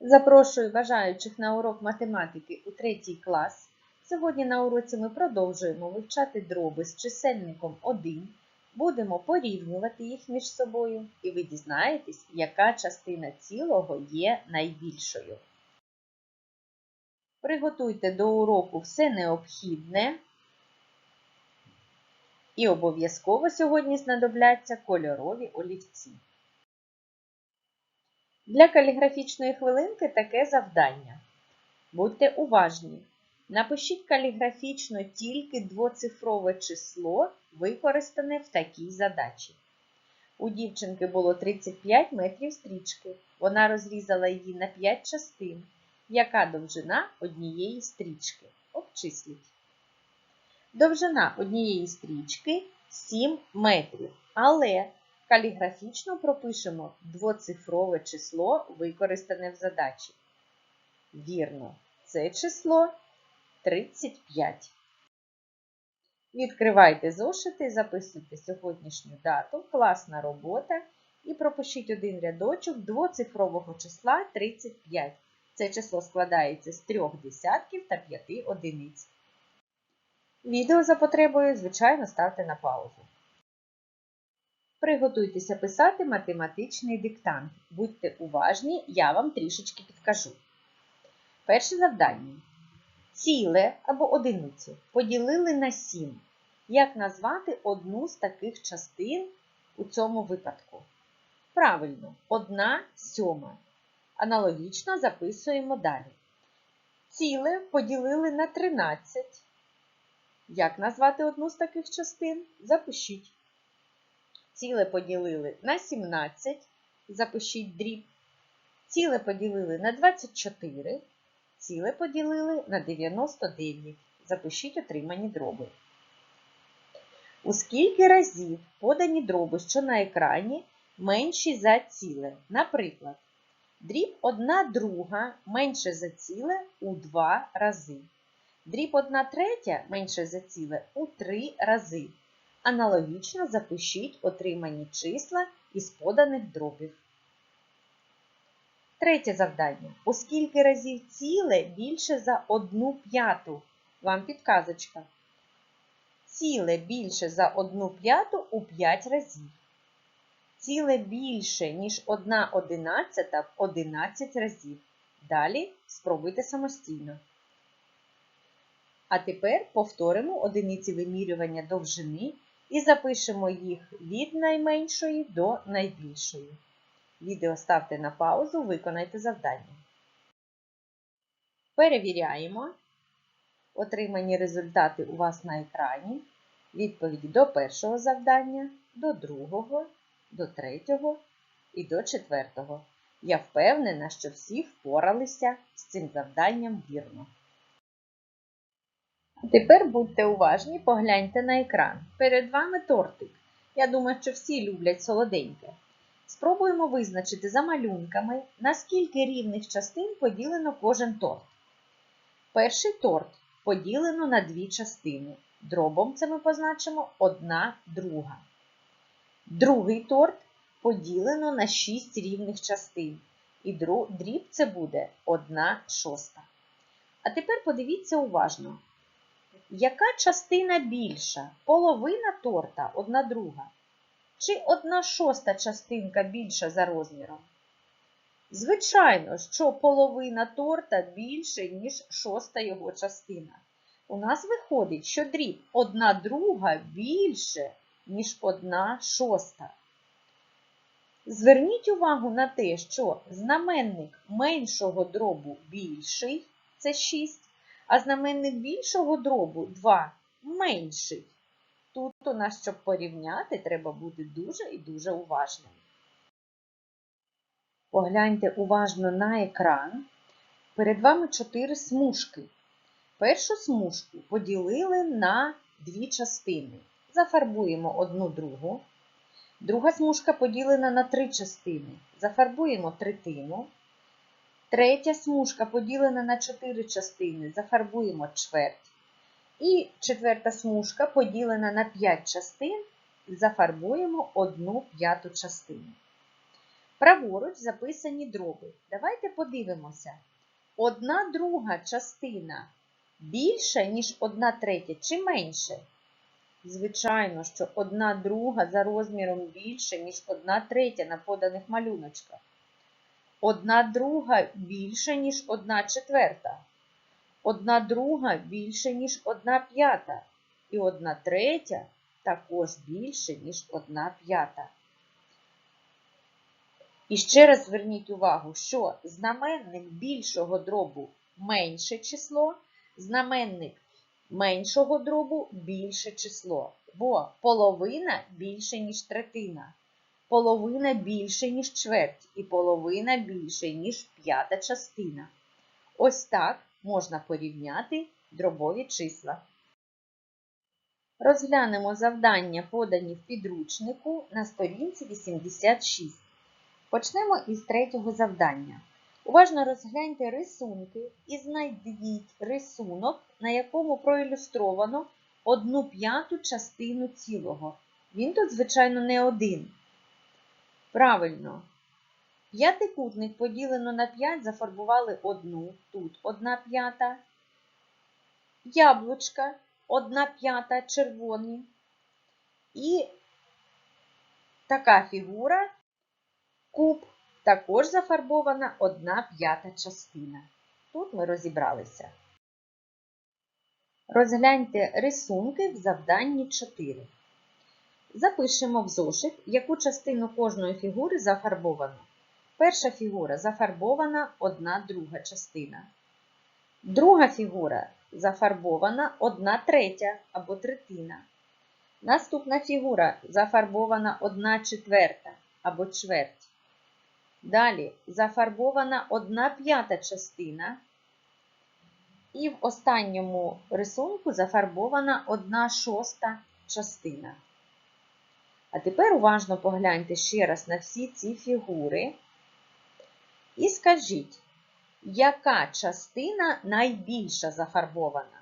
Запрошую бажаючих на урок математики у третій клас. Сьогодні на уроці ми продовжуємо вивчати дроби з чисельником 1. Будемо порівнювати їх між собою, і ви дізнаєтесь, яка частина цілого є найбільшою. Приготуйте до уроку все необхідне. І обов'язково сьогодні знадобляться кольорові олівці. Для каліграфічної хвилинки таке завдання. Будьте уважні. Напишіть каліграфічно тільки двоцифрове число, використане в такій задачі. У дівчинки було 35 метрів стрічки. Вона розрізала її на 5 частин. Яка довжина однієї стрічки? Обчисліть. Довжина однієї стрічки 7 метрів. Але каліграфічно пропишемо двоцифрове число, використане в задачі. Вірно, це число 35. Відкривайте зошити, записуйте сьогоднішню дату, класна робота і пропишіть один рядочок двоцифрового числа 35. Це число складається з трьох десятків та п'яти одиниць. Відео за потребою, звичайно, ставте на паузу. Приготуйтеся писати математичний диктант. Будьте уважні, я вам трішечки підкажу. Перше завдання. Ціле або одиницю поділили на 7. Як назвати одну з таких частин у цьому випадку? Правильно, 1 сьома. Аналогічно записуємо далі. Ціле поділили на 13. Як назвати одну з таких частин? Запишіть. Ціле поділили на 17, запишіть дріб. Ціле поділили на 24, ціле поділили на 99. Запишіть отримані дроби. У скільки разів подані дроби, що на екрані, менші за ціле. Наприклад, дріб 1 друга менше за ціле у 2 рази. Дріб 1 третя менше за ціле у 3 рази. Аналогічно запишіть отримані числа із поданих дробів. Третє завдання. У скільки разів ціле більше за 1 п'яту? Вам підказочка. Ціле більше за 1 п'яту у 5 разів. Ціле більше, ніж 1 одинадцята в 11 разів. Далі спробуйте самостійно. А тепер повторимо одиниці вимірювання довжини і запишемо їх від найменшої до найбільшої. Відео ставте на паузу, виконайте завдання. Перевіряємо. Отримані результати у вас на екрані. Відповіді до першого завдання, до другого, до третього і до четвертого. Я впевнена, що всі впоралися з цим завданням вірно. Тепер будьте уважні, погляньте на екран. Перед вами тортик. Я думаю, що всі люблять солоденьке. Спробуємо визначити за малюнками, наскільки рівних частин поділено кожен торт. Перший торт поділено на дві частини. Дробом це ми позначимо одна друга. Другий торт поділено на 6 рівних частин. І дріб це буде 1 шоста. А тепер подивіться уважно. Яка частина більша? Половина торта одна друга. Чи одна шоста частинка більша за розміром? Звичайно, що половина торта більше, ніж шоста його частина. У нас виходить, що дріб одна друга більше, ніж одна шоста. Зверніть увагу на те, що знаменник меншого дробу більший це 6 а знаменник більшого дробу 2 менший. Тут у нас, щоб порівняти, треба бути дуже і дуже уважним. Погляньте уважно на екран. Перед вами 4 смужки. Першу смужку поділили на дві частини. Зафарбуємо одну другу. Друга смужка поділена на три частини. Зафарбуємо третину. Третя смужка поділена на 4 частини, зафарбуємо чверть. І четверта смужка поділена на 5 частин, зафарбуємо 1 п'яту частину. Праворуч записані дроби. Давайте подивимося. Одна друга частина більша, ніж одна третя, чи менше? Звичайно, що одна друга за розміром більше, ніж одна третя на поданих малюночках. Одна друга більше, ніж одна четверта. Одна друга більше, ніж одна п'ята. І одна третя також більше, ніж одна п'ята. І ще раз зверніть увагу, що знаменник більшого дробу менше число, знаменник меншого дробу більше число. Бо половина більше, ніж третина, половина більше, ніж чверть, і половина більше, ніж п'ята частина. Ось так можна порівняти дробові числа. Розглянемо завдання, подані в підручнику на сторінці 86. Почнемо із третього завдання. Уважно розгляньте рисунки і знайдіть рисунок, на якому проілюстровано одну п'яту частину цілого. Він тут, звичайно, не один. Правильно. П'ятикутник поділено на 5, зафарбували одну, тут одна п'ята. Яблучка, одна п'ята червоні. І така фігура Куб також зафарбована одна п'ята частина. Тут ми розібралися. Розгляньте рисунки в завданні 4. Запишемо в зошит, яку частину кожної фігури зафарбовано. Перша фігура зафарбована одна друга частина. Друга фігура зафарбована одна третя або третина. Наступна фігура зафарбована одна четверта або чверть. Далі зафарбована одна п'ята частина. І в останньому рисунку зафарбована одна шоста частина. А тепер уважно погляньте ще раз на всі ці фігури. І скажіть, яка частина найбільша зафарбована?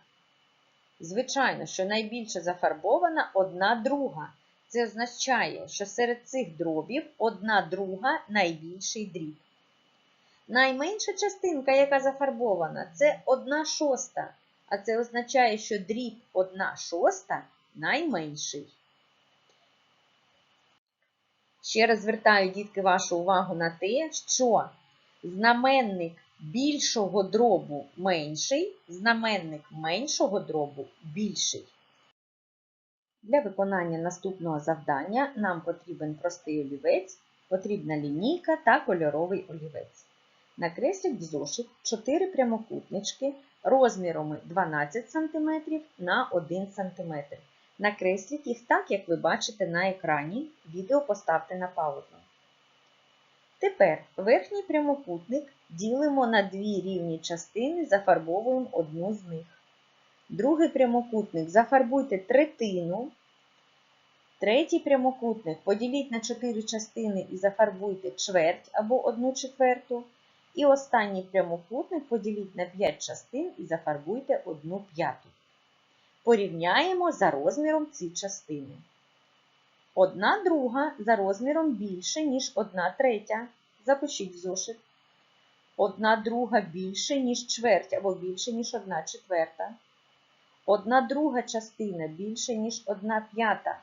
Звичайно, що найбільше зафарбована одна друга. Це означає, що серед цих дробів одна друга найбільший дріб. Найменша частинка, яка зафарбована, це одна шоста. А це означає, що дріб одна шоста найменший. Ще раз звертаю, дітки, вашу увагу на те, що знаменник більшого дробу менший, знаменник меншого дробу більший. Для виконання наступного завдання нам потрібен простий олівець, потрібна лінійка та кольоровий олівець. Накресліть в зошит 4 прямокутнички розмірами 12 см на 1 см. Накресліть їх так, як ви бачите на екрані. Відео поставте на паузу. Тепер верхній прямокутник ділимо на дві рівні частини, зафарбовуємо одну з них. Другий прямокутник зафарбуйте третину. Третій прямокутник поділіть на 4 частини і зафарбуйте чверть або 1 четверту. І останній прямокутник поділіть на 5 частин і зафарбуйте 1 п'яту. Порівняємо за розміром ці частини. Одна друга за розміром більше, ніж одна третя. Запишіть в зошит. Одна друга більше, ніж чверть або більше, ніж одна четверта. Одна друга частина більше, ніж одна п'ята.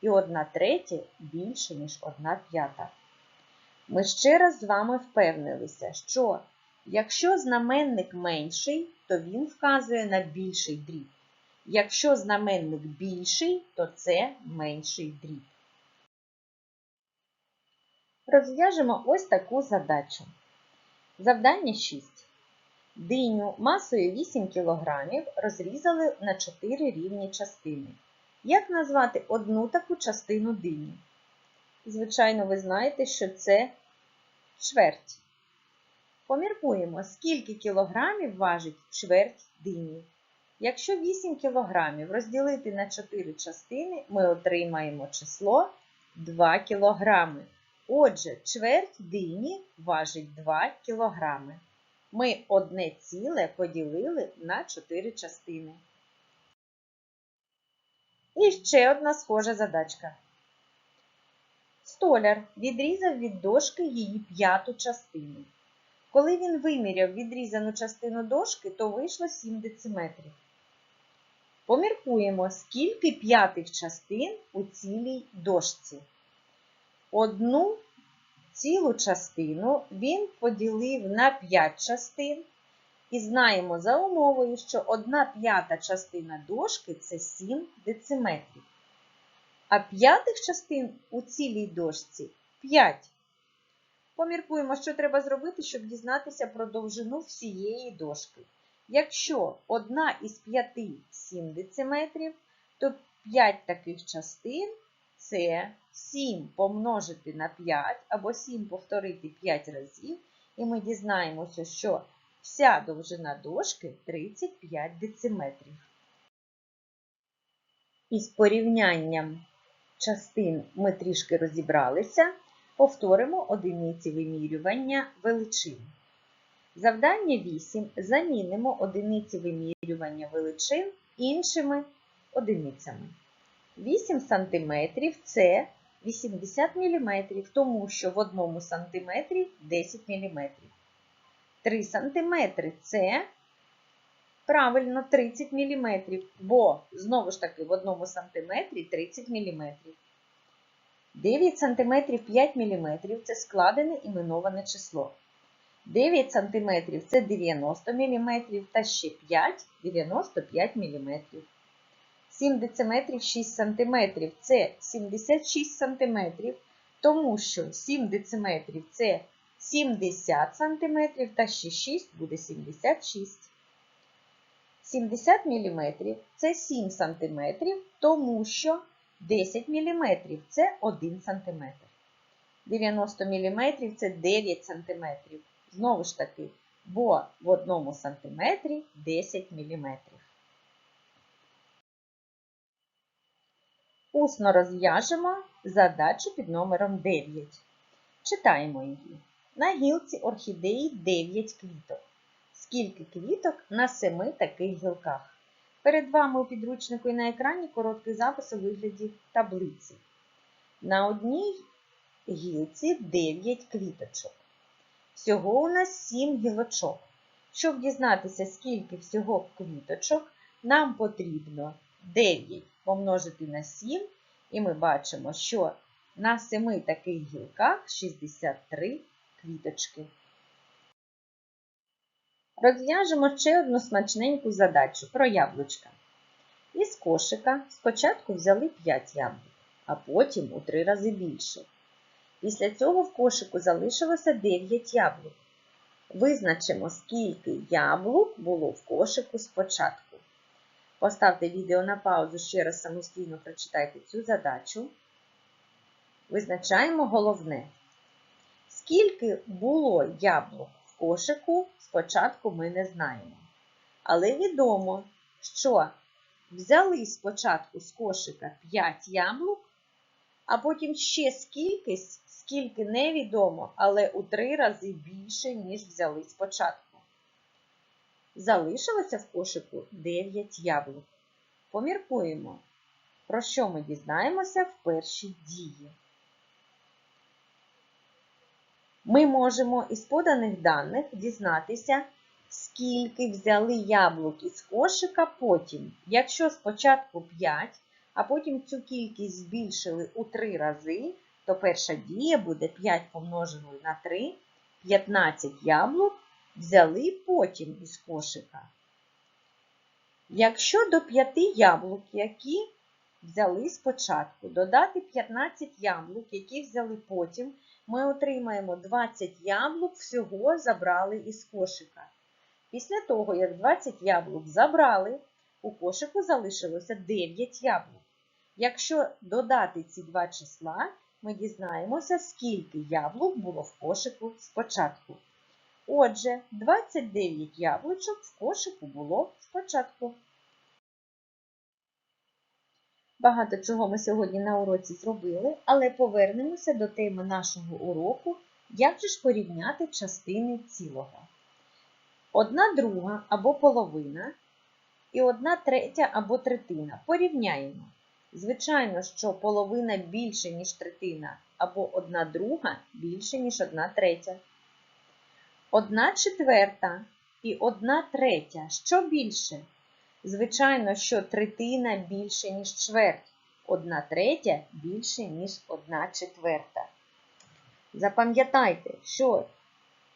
І одна третя більше, ніж одна п'ята. Ми ще раз з вами впевнилися, що якщо знаменник менший, то він вказує на більший дріб. Якщо знаменник більший, то це менший дріб. Розв'яжемо ось таку задачу. Завдання 6. Диню масою 8 кг розрізали на 4 рівні частини. Як назвати одну таку частину дині? Звичайно, ви знаєте, що це чверть. Поміркуємо, скільки кілограмів важить чверть дині. Якщо 8 кілограмів розділити на 4 частини, ми отримаємо число 2 кілограми. Отже, чверть дині важить 2 кілограми. Ми одне ціле поділили на 4 частини. І ще одна схожа задачка. Столяр відрізав від дошки її п'яту частину. Коли він виміряв відрізану частину дошки, то вийшло 7 дециметрів. Поміркуємо, скільки п'ятих частин у цілій дошці. Одну цілу частину він поділив на 5 частин. І знаємо за умовою, що 1 п'ята частина дошки це 7 дециметрів. А п'ятих частин у цілій дошці 5. Поміркуємо, що треба зробити, щоб дізнатися про довжину всієї дошки. Якщо одна із 5 7 дециметрів, то 5 таких частин це 7 помножити на 5 або 7 повторити 5 разів, і ми дізнаємося, що вся довжина дошки 35 дециметрів. Із порівнянням частин ми трішки розібралися. Повторимо одиниці вимірювання величин. Завдання 8. Замінимо одиниці вимірювання величин іншими одиницями. 8 см це 80 мм, тому що в 1 см 10 мм. 3 см це правильно 30 мм, бо, знову ж таки, в 1 см 30 мм. 9 см 5 мм це складене іменоване число. 9 см це 90 мм та ще 5 95 мм. 7 дециметрів 6 см це 76 см, тому що 7 дециметрів це 70 см та ще 6 буде 76. 70 мм це 7 см, тому що 10 мм це 1 см. 90 мм це 9 см. Знову ж таки, бо в 1 см 10 мм. Усно розв'яжемо задачу під номером 9. Читаємо її. На гілці орхідеї 9 квіток. Скільки квіток на 7 таких гілках? Перед вами у підручнику і на екрані короткий запис у вигляді таблиці. На одній гілці 9 квіточок. Всього у нас 7 гілочок. Щоб дізнатися, скільки всього квіточок, нам потрібно 9 помножити на 7, і ми бачимо, що на 7 таких гілках 63 квіточки. Розв'яжемо ще одну смачненьку задачу про яблучка. Із кошика спочатку взяли 5 яблук, а потім у 3 рази більше. Після цього в кошику залишилося 9 яблук. Визначимо, скільки яблук було в кошику спочатку. Поставте відео на паузу, ще раз самостійно прочитайте цю задачу. Визначаємо головне. Скільки було яблук в кошику, спочатку ми не знаємо. Але відомо, що взяли спочатку з кошика 5 яблук, а потім ще скільки, скільки невідомо, але у 3 рази більше, ніж взяли спочатку. Залишилося в кошику 9 яблук. Поміркуємо, про що ми дізнаємося в першій дії. Ми можемо із поданих даних дізнатися, скільки взяли яблук із кошика потім. Якщо спочатку 5, а потім цю кількість збільшили у 3 рази, то перша дія буде 5 помножено на 3, 15 яблук взяли потім із кошика. Якщо до 5 яблук, які взяли спочатку, додати 15 яблук, які взяли потім, ми отримаємо 20 яблук всього забрали із кошика. Після того, як 20 яблук забрали, у кошику залишилося 9 яблук. Якщо додати ці два числа, ми дізнаємося, скільки яблук було в кошику спочатку. Отже, 29 яблучок в кошику було спочатку. Багато чого ми сьогодні на уроці зробили, але повернемося до теми нашого уроку, як же ж порівняти частини цілого. Одна друга або половина і одна третя або третина. Порівняємо. Звичайно, що половина більше, ніж третина, або одна друга більше, ніж одна третя. Одна четверта і одна третя. Що більше? Звичайно, що третина більше, ніж чверть. Одна третя більше, ніж одна четверта. Запам'ятайте, що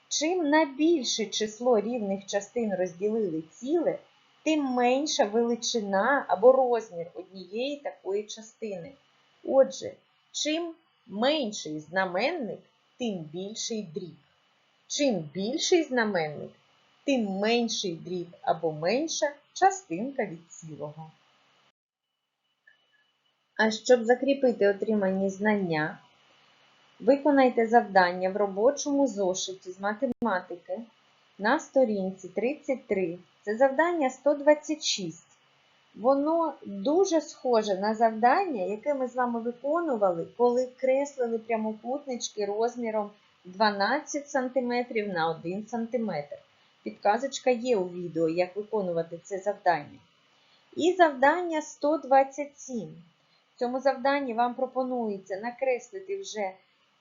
чим на більше число рівних частин розділили ціле, тим менша величина або розмір однієї такої частини. Отже, чим менший знаменник, тим більший дріб. Чим більший знаменник, тим менший дріб або менша частинка від цілого. А щоб закріпити отримані знання, виконайте завдання в робочому зошиті з математики на сторінці 33. Це завдання 126. Воно дуже схоже на завдання, яке ми з вами виконували, коли креслили прямокутнички розміром 12 см на 1 см. Підказочка є у відео, як виконувати це завдання. І завдання 127. В цьому завданні вам пропонується накреслити вже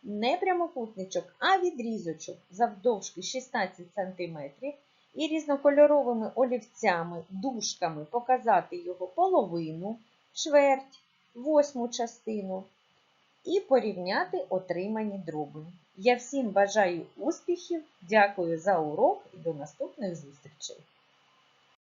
не прямокутничок, а відрізочок завдовжки 16 см і різнокольоровими олівцями, дужками показати його половину, чверть, восьму частину і порівняти отримані дроби. Я всім бажаю успіхів, дякую за урок і до наступних зустрічей!